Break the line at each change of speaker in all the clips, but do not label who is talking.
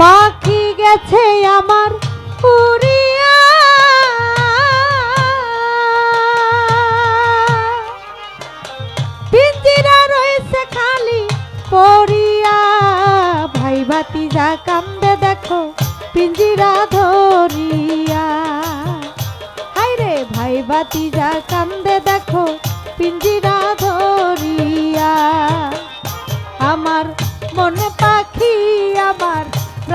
পাখি গেছে আমার উড়িয়া। পিঞ্জিরা রয়েছে খালি পড়িয়া। ভাই বাতি যা কান্দে দেখো পিঞ্জিরা ধরিয়া। হাই রে ভাই বাতি যা কান্দে দেখো পিঞ্জিরা ধরিয়া। আমার মনে পাখি আমার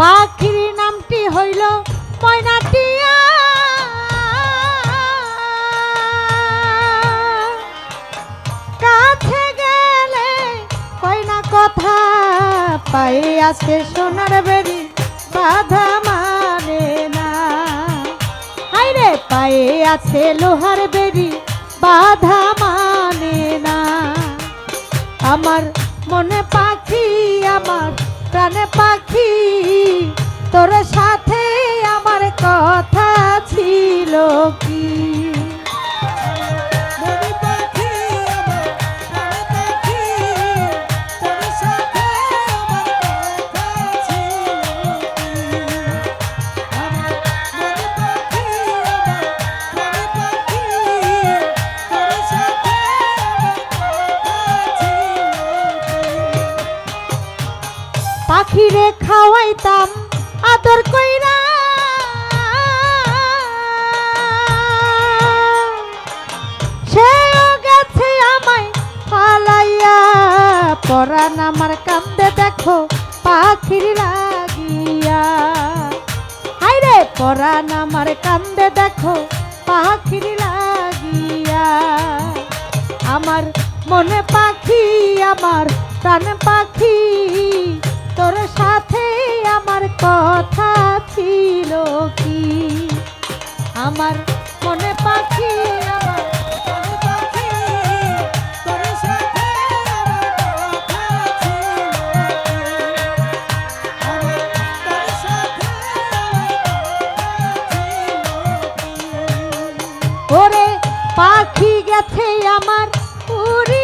পাখির নামটি হইল ময়নাটিয়া। কাছে গেলে কয়না কথা পাই আছে সোনার বেরি বাধা মানে না। হাইরে পায়ে আছে লোহার বেরি বাধা মানে না। আমার পাখি তোর সাথে আমার কথা ছিল। পাখিরে খাওয়াইতাম আদর কইরা। সেও গেছে আমায় ফালাইয়া পরান আমার কান্দে দেখো পাখির লাগিয়া। হাইরে পরান আমার কান্দে দেখো পাখির লাগিয়া। আমার মনে পাখি, আমার প্রাণ পাখি। কথা ছিল কি? আমার মনে পাখি পাখি, গেছে আমার আমার